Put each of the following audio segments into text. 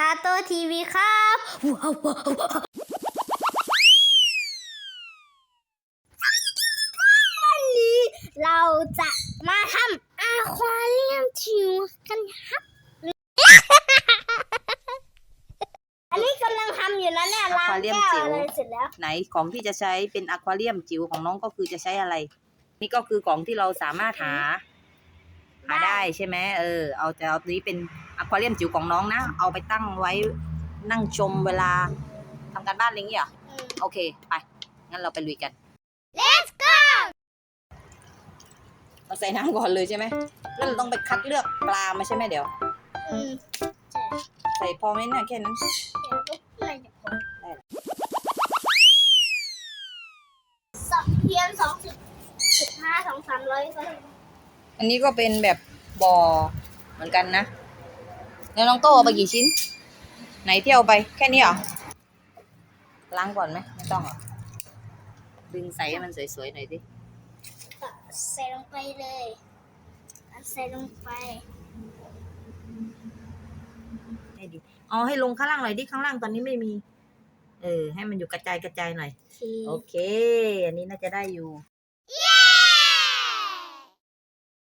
คาโตทีวีครับว้าวว้าวว้าววันนี้เราจะมาทำอาควาเรียมจิ๋วกันครับ อันนี้กำลังทำอยู่นะเนี่ยล้าง Aquarium แก้วจิ๋วอะไรเสร็จแล้ว ไหนของที่จะใช้เป็นอควาเรียมจิ๋วของน้องก็คือจะใช้อะไร นี่ก็คือของที่เราสามารถหาหาได้ใช่ไหมเออ เอาจะเอาตัวนี้เป็นอ ควาเรียมจิ๋วของน้องนะ เอาไปตั้งไว้นั่งชมเวลาทำการบ้านอะไรอย่างเงี้ยเหรออืมโอเค ไป งั้นเราไปลุยกัน Let's go เราใส่น้ำก่อนเลยใช่ไหมแล้วเราต้องไปคัดเลือกปลามาใช่ไหมเดี๋ยว อืมใส่พอไหมเนี่ยแค่นั้น เดี๋ยวก็ไม่จะพอได้ละสองเพียงสองสิบสิบห้าสองสามร้อยก็ได้อันนี้ก็เป็นแบบบ่อเหมือนกันนะ แล้วน้องโต้เอาไปกี่ชิ้น ไหนที่เอาไปแค่นี้เหรอล้างก่อนไหมไม่ต้องเหรอดึงใส่ให้มันสวยๆหน่อยดิก็ใส่ลงไปเลยเอาใส่ลงไปให้ดีเอาให้ลงข้างล่างหน่อยดิข้างล่างตอนนี้ไม่มี เออ ให้มันอยู่กระจายกระจายหน่อยทีโอเค อันนี้น่าจะได้อยู่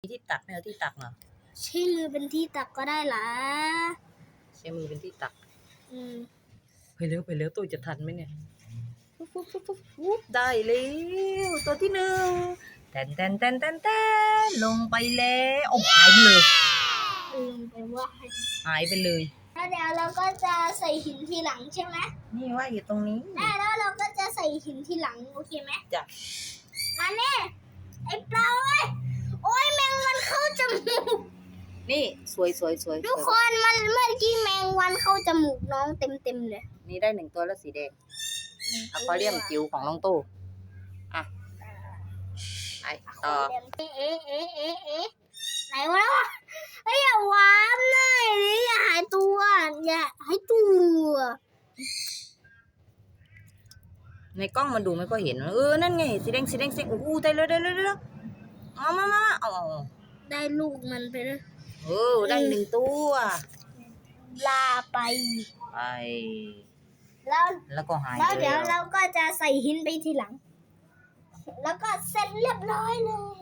มีที่ตักไหมเอาที่ตักเหรอ ใช้มือเป็นที่ตักก็ได้เหรอใช้มือเป็นที่ตัก อืมไปเร็วไปเร็วตัวจะทันไหมเนี่ยปุ๊บปุ๊บปุ๊บปุ๊บปุ๊บได้แล้วตัวที่หนึ่งแตนแตนแตนแตนแตนลงไปแล้วโอ้หายไปเลยลืมไปว่าหายไปเลยแล้วเดี๋ยวเราก็จะใส่หินทีหลังใช่ไหมนี่ว่าอยู่ตรงนี้ได้แล้วเราก็จะใส่หินทีหลังโอเคไหมจ้ะมาเน่ไอ้ปลาโอ้ยโอ้ยแมงวันเข้าจมูก นี่สวยสวยสวยทุกสควยนมันเมื่อกี้แมงวันเข้าจมูกน้องเต็มเต็มๆเลย นี่ได้หนึ่งตัวแล้วสีแดงอควาเรียมจิ๋วของน้องโตอะไปต่อเอ๊ะเอ๊ะเอ๊ะเอ๊ะเอ๊ะไหนวะเฮ้ยอย่าวามเลยดิอย่าหายตัวอย่าหายตัวในกล้องมันดูไม่ค่อยเห็น เออ นั่นไง สีแดง สีแดงสีโอ้โหได้แล้วได้แล้วได้แล้วเอามามาเอาเอาเอาได้ลูกมันไปเลย เออได้หนึ่งตัว ลาไป ไป แล้วแล้วก็หายแล้วไปเดี๋ยวแล้เราก็จะใส่หินไปทีหลัง แล้วก็เสร็จเรียบร้อยเลย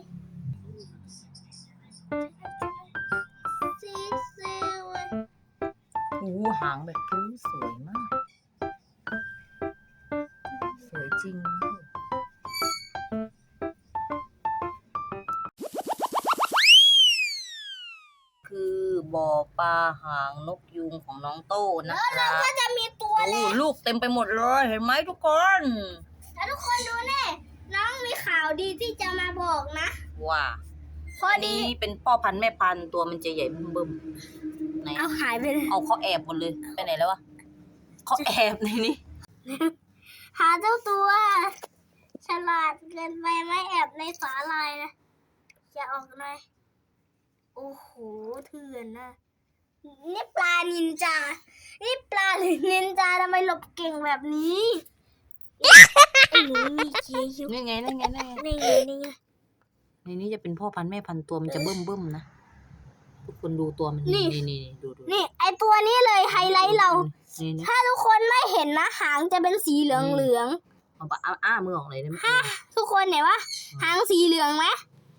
ซีเซเว้ยโอ้โหหางแบบพลุ้งสวยมาก สวยจริง บ่อปลาหางนกยูงของน้องโต้นะครับก็จะมีตัวโอ้แหละลูกเต็มไปหมดเลย เห็นไหมทุกคน แล้วทุกคนดูแน่น้องมีข่าวดีที่จะมาบอกนะว้าพออันดีนี้เป็นพ่อพันธุ์แม่พันธุ์ตัวมันจะใหญ่บึ้มๆไหนเอาหายไปเลยเอาเขาแอบหมดเลยไปไหนแล้ววะเขาแอบในนี้หาเจ้าตัว ฉลาดเกินไปไม่แอบในสาลายนะอย่าออกหน่อย โอ้โหเถื่อนนะนี่ปลานินจา นี่ปลาหรือนินจาทำไมหลบเก่งแบบนี้ไอ้หนูมีเคี้ยวนี่ไงนี่ไงนี่ไงนี่ไงนี่ไงในนี้จะเป็นพ่อพันธุ์แม่พันธุ์ตัวมันจะเบิ่มเบิ่มๆนะทุกคนดูตัวมันนี่นี่นี่นี่ดูดูนี่ไอตัวนี้เลยไฮไลท์เรานี่นี่ถ้าทุกคนไม่เห็นนะหางจะเป็นสีเหลืองเหลืองเอาปะเอาอ้ามือออกเลยได้ไหมๆทุกคนเห็นปะหางสีเหลืองไหม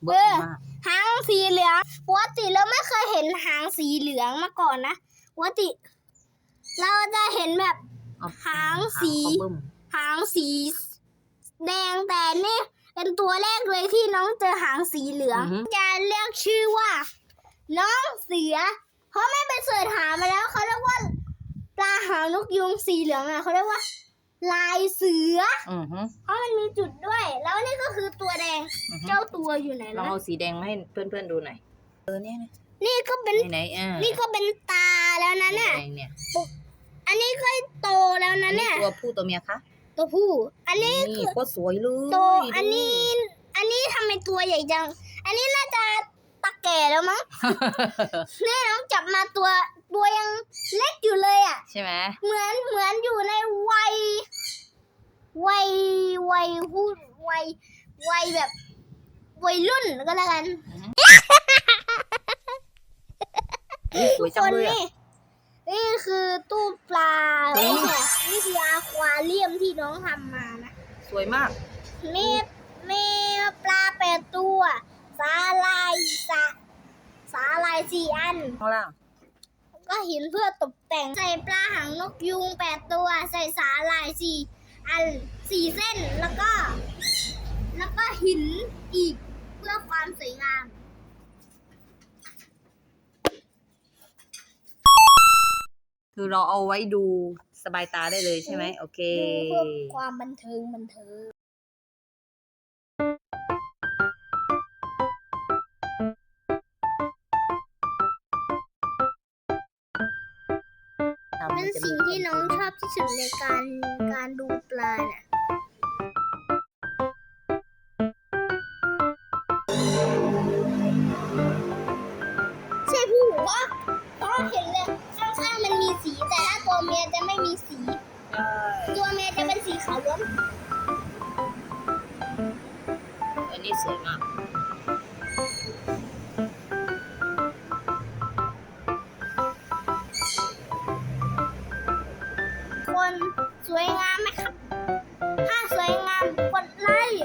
เบิ่มมาก หางสีเหลืองปกติเราไม่เคยเห็นหางสีเหลืองมาก่อนนะปกติ เราจะเห็นแบบเอาหางสีเขาเบิ่มหางสี แดงแต่นี่เป็นตัวแรกเลยที่น้องเจอหางสีเหลืองอือฮึจะเรียกชื่อว่า น้องเสือ เพราะไม่ไปเสิร์ชหามาแล้วเขาเรียกว่าปลาหางนกยุงสีเหลืองอะเขาเรียกว่า ลายเสืออือฮึเพราะมันมีจุดด้วย แล้วนี่ก็คือตัวแดง อือฮึเจ้าตัวอยู่ไหนลองนะเอาสีแดงมาให้เพื่อนๆดูหน่อยเออเนี่ยนะนี่ก็เป็น ไหนไหนอ่านี่ก็เป็นตาแล้วนะสีเนี่ยแดงเนี่ยอันนี้ก็โตแล้วนะเนี่ย ตัวผู้ตัวเมียคะตัวผู้ อันนี้นี่โคตรสวยเลยโต อันนี้ อันนี้ทำไมตัวใหญ่จัง อันนี้น่าจะตะ แก่แล้วมั้ง นี่น้องจับมาตัวตัวยังเล็กอยู่เลยอะ ใช่ไหมเหมือนเหมือนอยู่ในวัย วัยวัยพูดวัยวัยแบบวัยรุ่นก็แล้วกันอุ๊ยสวยจังเลยอะนี่นี่คือตู้ปลาโอ้ไม่ใช่นี่คืออาควาเรียมที่น้องทำมานะ สวยมาก มีมีปลาแปดตัว สาลายสาสาลายสี่อัน ข้างล่างก็หินเพื่อตกแต่งใส่ปลาหางนกยูงแปดตัว ใส่สาลายสี่อันสี่เส้นแล้วก็ แล้วก็หินอีกเพื่อความสวยงาม คือเราเอาไว้ดูสบายตาได้เลยใช่ไหมโอเค ดูเพื่อความบันเทิงบันเทิง เป็นสิ่งที่น้องชอบที่สุดในการการดูปลาเนี่ยใช่ผู้เพราะเพราะเห็นเลยข้างๆมันมีสี แต่ถ้าตัวเมียจะไม่มีสี ตัวเมียจะเป็นสีขาวล้วนอันนี้สวยมาก นสวยงามไหมครับ ถ้าสวยงามกดไลค์